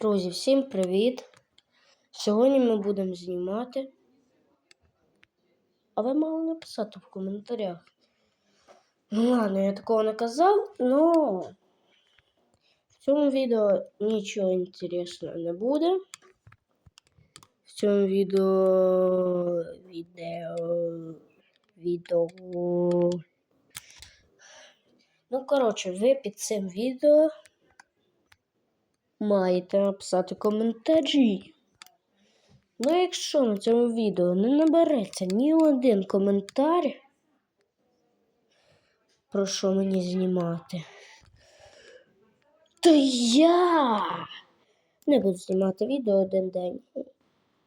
Друзі, всім привіт! Сьогодні ми будемо знімати. А ви мали написати в коментарях. Ну ладно, я такого не казав, но в цьому відео нічого інтересного не буде. В цьому відео відео відео. Ну, коротше, ви під цим відео маєте написати коментарі. Ну, якщо на цьому відео не набереться ні один коментар, про що мені знімати, то я не буду знімати відео один день,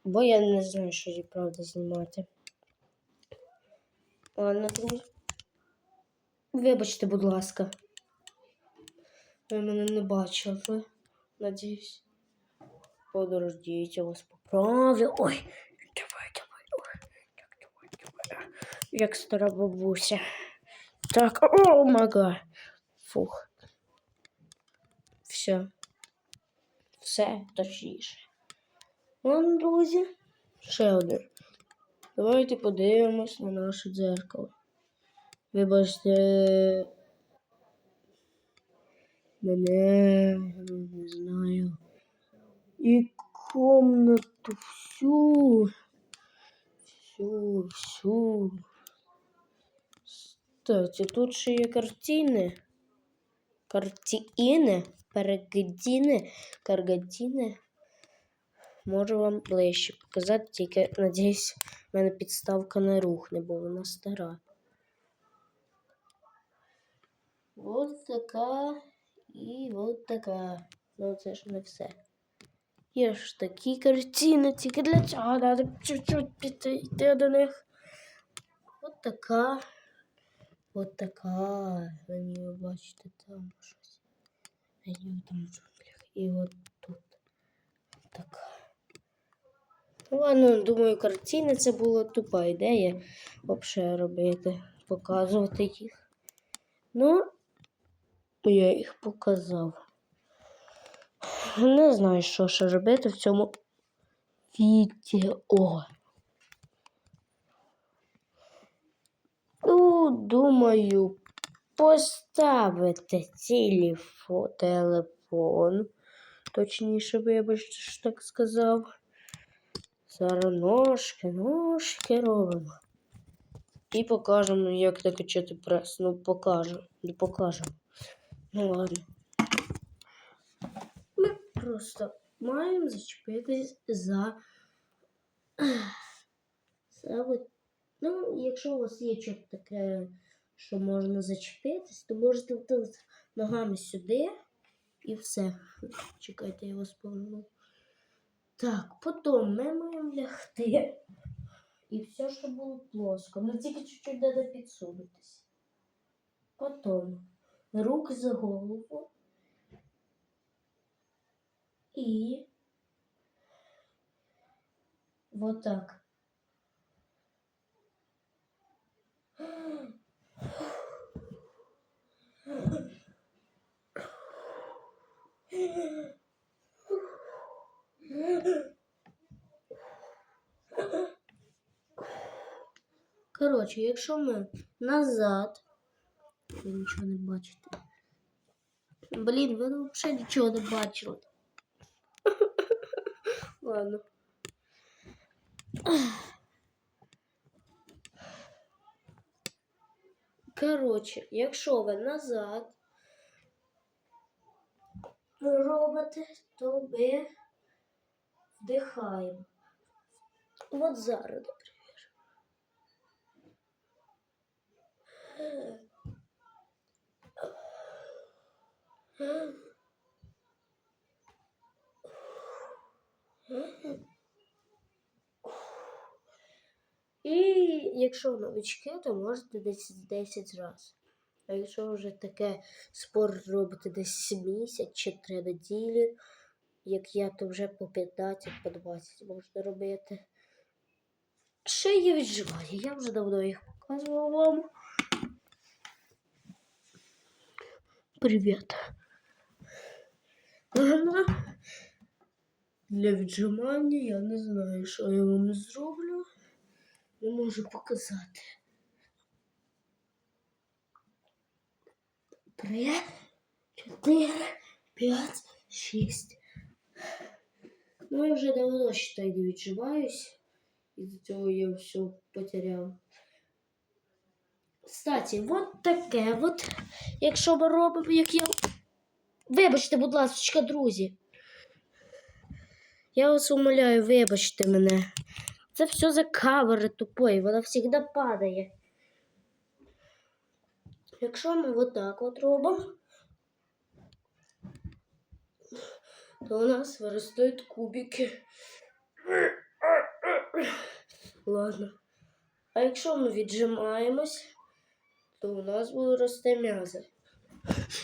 бо я не знаю, що їй правда знімати. Ладно, друзі. Вибачте, будь ласка. Ви мене не бачили. Надіюсь. Подождіть, я вас поправлю. Ой, давай, давай, ой. Так, давай, давай. Як стара бабуся. Так, о, мага. Фух. Все. Все точніше. Ладно, друзі. Ще один. Давайте подивимось на наше дзеркало. Вибачте. Мене комнату всю. Всю, всю. Кстати, тут ще є картини. Картини, перегдіни, каргатіни. Можу вам ближче показати, тільки, надіюсь, в мене підставка не рухне, бо вона стара. Вот така і от така. Ну, це ж не все. Є ж такі картини, тільки для цього треба чуть-чуть підійти до них. От така. От така. Ви бачите там щось. Меню там джунглях. І от тут. Така. Ну, ладно, думаю, картини це була тупа ідея. Взагалі робити, показувати їх. Ну, я їх показав. Не знаю, що ще робити в цьому відео. Ну, думаю, поставити телефон, телефон. Точніше, вибачте, що так сказав. Зараз ножки, ножки робимо. І покажемо, як накачати прес. Ну, покажемо, не покажемо. Ну ладно. Просто маємо зачепитись за. за. Ну, якщо у вас є щось таке, що можна зачепитись, то можете тут ногами сюди і все. Чекайте, я вас поверну. Так, потім ми маємо лягти. І все, що було плоско. Ну тільки чуть-чуть треба підсунутися. Потім рук за голову і вот так. Коротше, якщо ми назад, ви нічого не бачите. Блін, ви взагалі нічого не бачили. Ладно. Коротше, якщо ви назад робите, то ми вдихаємо. От зараз, наприклад. І якщо новички, то можете десь 10 разів. А якщо вже таке спорт робите десь місяць чи 3 неділі, як я, то вже по 15, по 20 можна робити. Ще є відживання, я вже давно їх показував вам. Привіт. Для віджимання. Я не знаю, що я вам зроблю. Не можу показати. Три, чотири, п'ять, шість. Ну, я вже давно считай, не віджимаюсь. Із-за цього я все потеряв. Кстати, от таке от, якщо ми робимо, як я. Вибачте, будь ласка, друзі. Я вас умоляю, вибачте мене. Це все за кавери тупої, вона завжди падає. Якщо ми отак от робимо, то у нас виростають кубики. Ладно. А якщо ми віджимаємось, то у нас буде рости м'язо.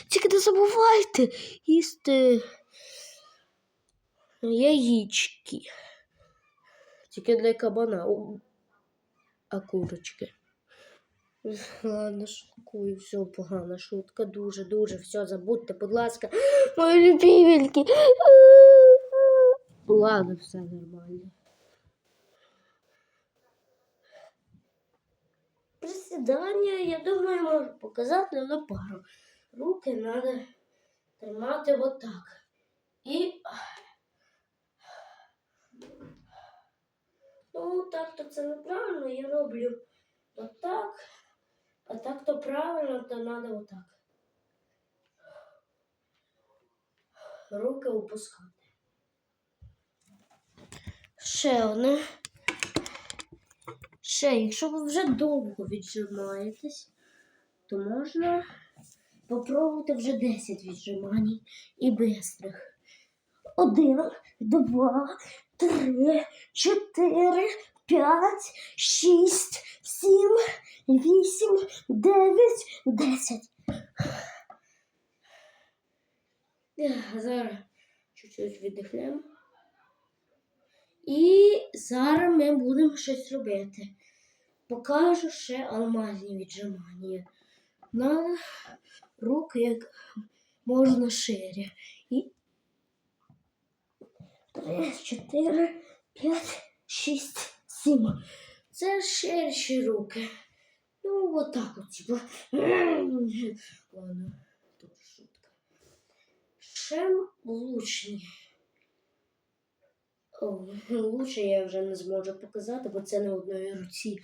Тільки не забувайте їсти яєчки. Тільки для кабана. А курочки. Ладно, шуткую, все погана шутка. Дуже, дуже все забудьте, будь ласка. Мої любименькі. Ладно, все нормально. Присідання, я думаю, можу показати на пару. Руки треба тримати отак. І. Ну, так то це неправильно, я роблю отак. А так то правильно, то треба отак. Руки опускати. Ще одне. Ще, якщо ви вже довго віджимаєтесь, то можна попробувати вже 10 віджимань і бистрих. Один, два, три, чотири, п'ять, шість, сім, вісім, дев'ять, десять. Зараз чуть-чуть віддихнемо. І зараз ми будемо щось робити. Покажу ще алмазні віджимання. На руки як можна шире. І три, чотири, п'ять, шість, сім. Це ширші руки. Ну, отак от, типу. Ладно, тут шутка. Ще влучні. О, лучше я вже не зможу показати, бо це не одної руці.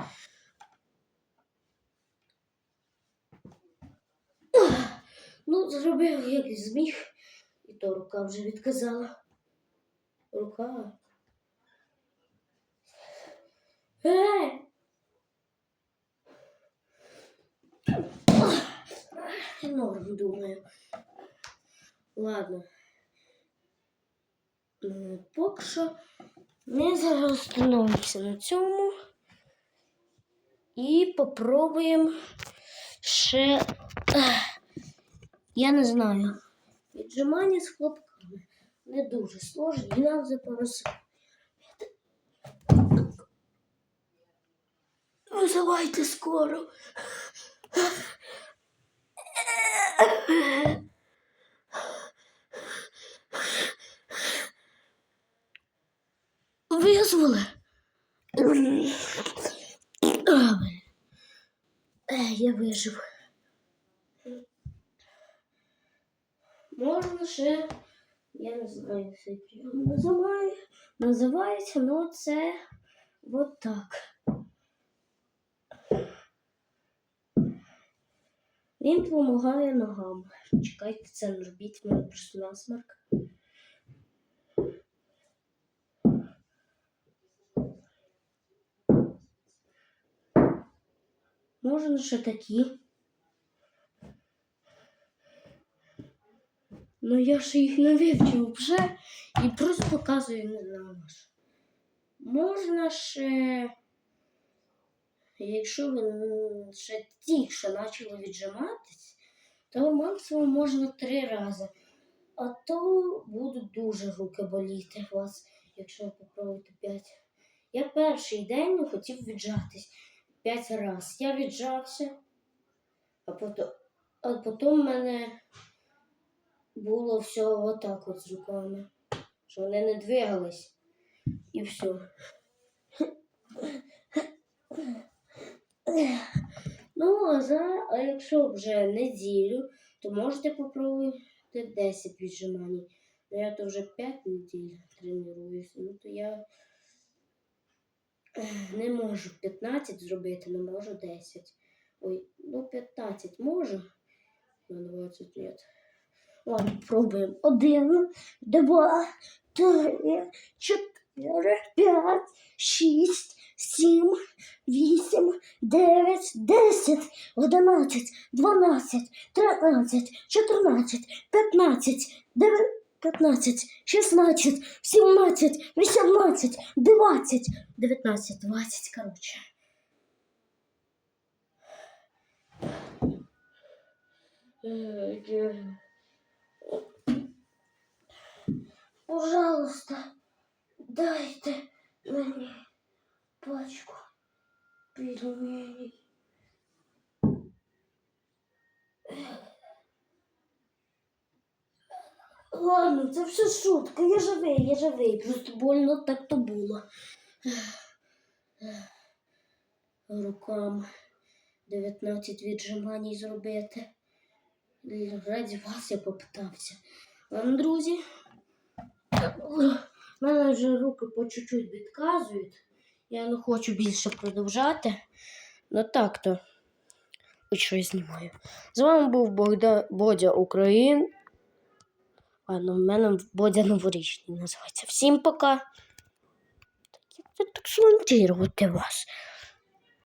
Ну, зробив як зміг, і то рука вже відказала. Рука. Ей! Норм, думаю. Ладно. Е, Поки що ми зараз остановимося на цьому і попробуємо ще, я не знаю, віджимання з хлопками. Не дуже сложно, і нам запорос. Визивайте скоро. Визвали. Е, Я вижив. Можна ще, я не знаю, як цей прийом називає, називається, ну це от так. Він допомагає ногам. Чекайте, це не робіть, в мене просто насмарк. Можна ще такі. Ну я ж їх не вивчив вже і просто показую не знаю. Можна ще, якщо ви ще ті, що почали віджиматись, то максимум можна три рази. А то будуть дуже руки боліти у вас, якщо ви попробуєте п'ять. Я перший день хотів віджатись п'ять разів. Я віджався, а потім, а потім мене було все отак от з що вони не двигались. І все. Ну, а за, а якщо вже неділю, то можете попробувати 10 віджимань. Ну, я то вже 5 неділь тренуюся, ну то я не можу 15 зробити, не можу 10. Ой, ну 15 можу, на 20 нет. Ладно, пробуємо. Один, два, три, чотири, п'ять, шість, сім, вісім, дев'ять, десять, одинадцять, дванадцять, тринадцять, чотирнадцять, п'ятнадцять, дев'ять. 15, 16, 17, 18, 20, 19, 20, короче. Пожалуйста, дайте мені пачку пельменей. Ладно, це все шутка, я живий, я живий. Просто больно так то було. Рукам 19 віджимань зробити. Раді вас я попитався. Друзі. У мене вже руки по чуть-чуть відказують. Я не хочу більше продовжати. Ну так то. Ось що я знімаю. З вами був Богда... Бодя Україн. Ладно, в мене Бодя новорічний називається. Всім пока. Так як так змонтувати вас?